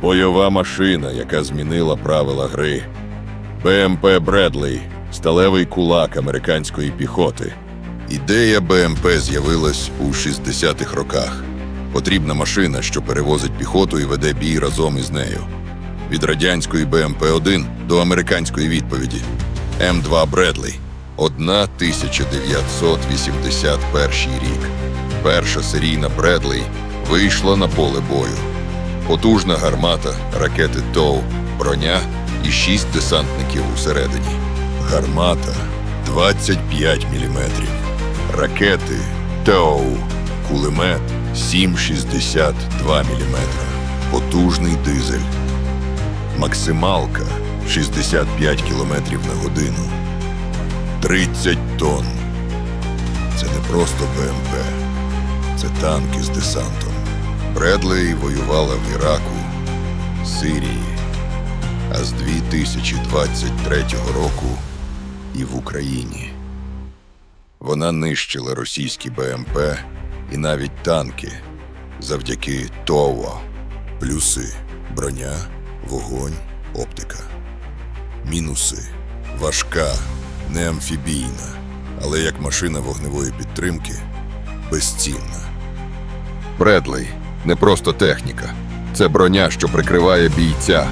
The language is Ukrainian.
Бойова машина, яка змінила правила гри. БМП Бредлей сталевий кулак американської піхоти. Ідея БМП з'явилась у 60-х роках. Потрібна машина, що перевозить піхоту і веде бій разом із нею. Від радянської БМП-1 до американської відповіді. М2 Бредлей. 1981 рік. Перша серійна Бредлей вийшла на поле бою. Потужна гармата, ракети ТОУ, броня і шість десантників усередині. Гармата 25 мм. Ракети ТОУ, кулемет 7,62 мм. Потужний дизель. Максималка 65 км на годину. 30 тонн. Це не просто БМП, це танки з десантом. Бредлей воювала в Іраку, Сирії, а з 2023 року і в Україні. Вона нищила російські БМП і навіть танки завдяки ТОВО. Плюси броня, вогонь, оптика. Мінуси важка, не амфібійна, але як машина вогневої підтримки безцінна. Бредлей не просто техніка, це броня, що прикриває бійця,